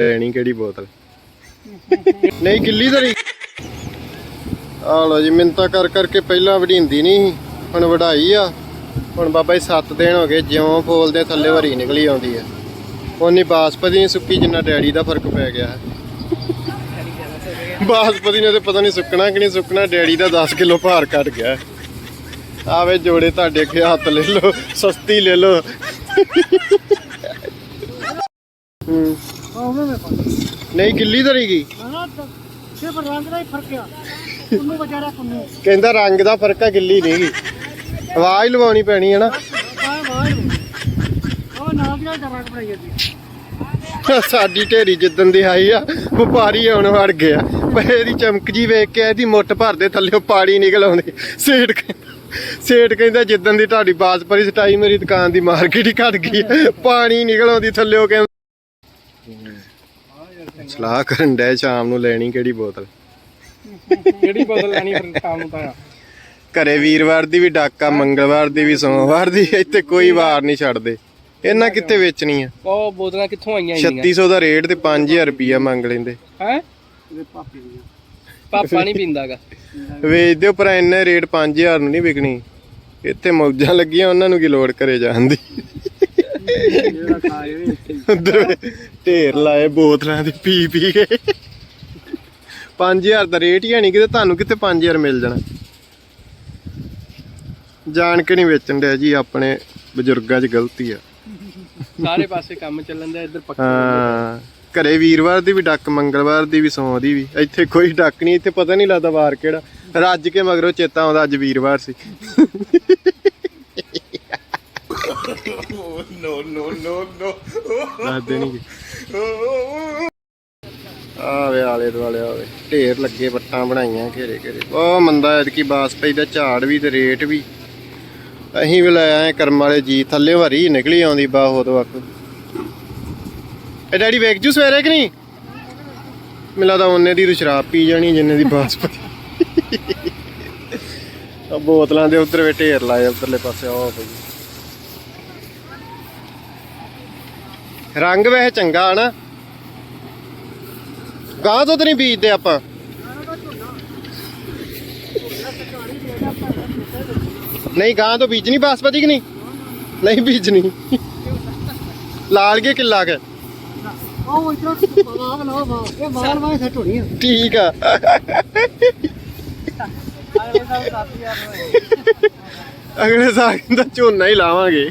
ਲੈਣੀ ਕਿਹੜੀ ਬੋਤਲ? ਨਹੀਂ ਕਿੱਲੀ ਧਰੀ। ਆ ਲੋ ਜੀ, ਮਿੰਤਾ ਕਰ ਕਰਕੇ ਪਹਿਲਾਂ ਵਢੀਂਦੀ ਨਹੀਂ ਹੁਣ ਵਢਾਈ ਆ। ਹੁਣ ਬਾਬਾ ਜੀ 7 ਦਿਨ ਹੋ ਗਏ, ਜਿਉਂ ਫੋਲਦੇ ਥੱਲੇ ਵਰੀ ਨਿਕਲੀ ਆਉਂਦੀ ਹੈ ਉਨੀ ਬਾਸਪਤੀ ਨਹੀਂ ਸੁੱਕੀ ਜਿੰਨਾ ਡੈਡੀ ਦਾ ਫ਼ਰਕ ਪੈ ਗਿਆ। ਹੈ ਬਾਸਪਤੀ ਨੇ ਤੇ ਪਤਾ ਨਹੀਂ ਸੁੱਕਣਾ ਕਿ ਨਹੀਂ ਸੁੱਕਣਾ, ਡੈਡੀ ਦਾ 10 ਕਿਲੋ ਭਾਰ ਘਟ ਗਿਆ। ਆਵੇ ਜੋੜੇ ਤੁਹਾਡੇ ਅੱਗੇ ਹੱਥ ਲੈ ਲਓ, ਸਸਤੀ ਲੈ ਲਓ। ਹੂੰ। ਮੈਂ ਨਹੀਂ ਕਿੱਲੀ ਧਰੀ ਗਈ। ਨਾ ਸਿਰਫ ਰੰਗ ਦਾ ਹੀ ਫ਼ਰਕ ਆ। ਉਹਨੂੰ ਵਿਚਾਰਾ ਕੁੰਨੂ। ਕਹਿੰਦਾ ਰੰਗ ਦਾ ਫ਼ਰਕ ਆ ਗਿੱਲੀ ਨਹੀਂ ਗੀ ਆਵਾਜ਼ ਲਵਾਉਣੀ ਪੈਣੀ ਹੈ ਨਾ। ਉਹ ਨਾਲ ਦੀ ਬਣਾਈ ਜਾਂਦੀ। ਸਾਡੀ ਢੇਰੀ ਜਿੱਦਣ ਦੀ ਆਈ ਆ ਵਪਾਰੀ ਹੁਣ ਵੜ ਗਿਆ। ਪਰ ਇਹਦੀ ਚਮਕ ਜੀ ਵੇਖ ਕੇ ਇਹਦੀ ਮੁੱਠ ਭਰਦੇ ਥੱਲੇ ਪਾਣੀ ਨਿਕਲ ਆਉਂਦੀ। ਸੇਠ ਕਹਿੰਦਾ- ਸੇਠ ਕਹਿੰਦਾ ਜਿੱਦਣ ਦੀ ਤੁਹਾਡੀ ਬਾਸ ਪਰੀ ਸਟਾਈ ਮੇਰੀ ਦੁਕਾਨ ਦੀ ਮਾਰਕੀਟ ਹੀ ਘਟ ਗਈ। ਪਾਣੀ ਨਿਕਲ ਆਉਂਦੀ ਥੱਲੇ ਉਹ ਸਲਾਹ ਕਰਨ ਡੈ ਸ਼ਾਮ ਨੂੰ ਲੈਣੀ ਕਿਹੜੀ ਬੋਤਲ? ਕਿਹੜੀ ਬਦਲ ਲੈਣੀ ਫਿਰ ਸ਼ਾਮ ਨੂੰ ਤਾਂ? ਘਰੇ ਵੀਰਵਾਰ ਦੀ ਵੀ ਡਾਕਾ ਮੰਗਲਵਾਰ ਦੀ ਵੀ ਸੋਮਵਾਰ ਦੀ ਇੱਥੇ ਕੋਈ ਵਾਰ ਨਹੀਂ ਛੱਡਦੇ। ਇਹਨਾਂ ਕਿੱਥੇ ਵੇਚਣੀ ਆ? ਉਹ ਬੋਤਲਾਂ ਕਿੱਥੋਂ ਆਈਆਂ ਇੰਨੀਆਂ 3600 ਦਾ ਰੇਟ ਤੇ 5000 ਰੁਪਿਆ ਮੰਗ ਲੈਂਦੇ। ਹੈ? ਇਹਦੇ ਪਾਪੇ ਨਹੀਂ ਪੀਂਦਾਗਾ। ਵੇਚਦੇ ਪਰ ਇੰਨੇ ਰੇਟ 5000 ਨੂੰ ਨਹੀਂ ਵਿਕਣੀ। ਇੱਥੇ ਮੌਜਾਂ ਲੱਗੀਆਂ ਉਹਨਾਂ ਨੂੰ ਕੀ ਲੋੜ ਕਰੇ ਜਾਣ ਦੀ? ਜਿਹੜਾ ਖਾਏ ਹੋਏ ਇੱਥੇ ਹੀ। ਉਧਰ ਢੇਰ ਲਾਏ ਬੋਤਲਾਂ ਦੇ ਪੀ ਪੀ ਕੇ। 5000 ਦਾ ਰੇਟ ਹੀ ਹੈ ਨਹੀਂ ਕਿਤੇ ਤੁਹਾਨੂੰ ਕਿਤੇ 5000 ਮਿਲ ਜਾਣਾ? ਜਾਣ ਕੇ ਨਹੀਂ ਵੇਚਣ ਡਿਆ ਜੀ ਆਪਣੇ ਬਜ਼ੁਰਗਾਂ 'ਚ ਗਲਤੀ ਆ। ਸਾਰੇ ਪਾਸੇ ਕੰਮ ਚੱਲਣ ਦਾ ਇੱਧਰ ਪੱਕਾ ਹਾਂ ਘਰੇ ਵੀਰਵਾਰ ਦੀ ਵੀ ਡੱਕ ਮੰਗਲਵਾਰ ਦੀ ਵੀ ਸੋਮ ਦੀ ਵੀ ਇੱਥੇ ਕੋਈ ਡੱਕ ਨਹੀਂ ਇੱਥੇ ਪਤਾ ਨਹੀਂ ਲੱਗਦਾ ਵਾਰ ਕਿਹੜਾ। ਰੱਜ ਕੇ ਮਗਰੋਂ ਚੇਤਾ ਆਉਂਦਾ ਅੱਜ ਵੀਰਵਾਰ ਸੀ। ਨੋ ਨੋ ਨੋ ਨੋ ਦੱਸਦੇ ਨਹੀਂ ਆਵੇ ਆਲੇ ਦੁਆਲੇ ਆਵੇ। ਢੇਰ ਲੱਗੇ ਵੱਟਾਂ ਬਣਾਈਆਂ ਘੇਰੇ ਘੇਰੇ। ਉਹ ਮੰਦਾ ਐਤਕੀ ਬਾਸ ਪਈ ਦਾ ਝਾੜ ਵੀ ਤੇ ਰੇਟ ਵੀ। ਅਸੀਂ ਵੀ ਲੈ ਆਏ ਕਰਮ ਵਾਲੇ ਜੀ ਥੱਲੇ ਹਰੀ ਨਿਕਲੀ ਆਉਂਦੀ ਬਾ ਹੋ ਤੋਂ ਅੱਖ ਇਹ ਡੈਡੀ ਵੇਖ ਜੂ ਸਵੇਰੇ ਕਿ ਨਹੀਂ? ਮੈਨੂੰ ਲੱਗਦਾ ਉਹਨੇ ਦੀ ਤੂੰ ਸ਼ਰਾਬ ਪੀ ਜਾਣੀ ਜਿੰਨੇ ਦੀ ਬਾਸ ਪਈ ਆ ਬੋਤਲਾਂ ਦੇ ਉਧਰ ਵੇ ਢੇਰ ਲਾਏ ਉਧਰਲੇ ਪਾਸੇ ਉਹ ਪਈ ਰੰਗ ਵੈਸੇ ਚੰਗਾ ਨਾ। ਗਾਂ ਤੋਂ ਤਾਂ ਨਹੀਂ ਬੀਜਦੇ ਆਪਾਂ। ਨਹੀਂ ਗਾਂ ਤੋਂ ਬੀਜਣੀ ਬਾਸਪਤੀ ਕਿ ਨਹੀਂ? ਨਹੀਂ ਬੀਜਣੀ। ਲਾਲ ਕੇ ਕਿੱਲਾ ਕੇ। ਠੀਕ ਆ। ਅਗਲੇ ਸਾਲ ਦਾ ਝੋਨਾ ਹੀ ਲਾਵਾਂਗੇ।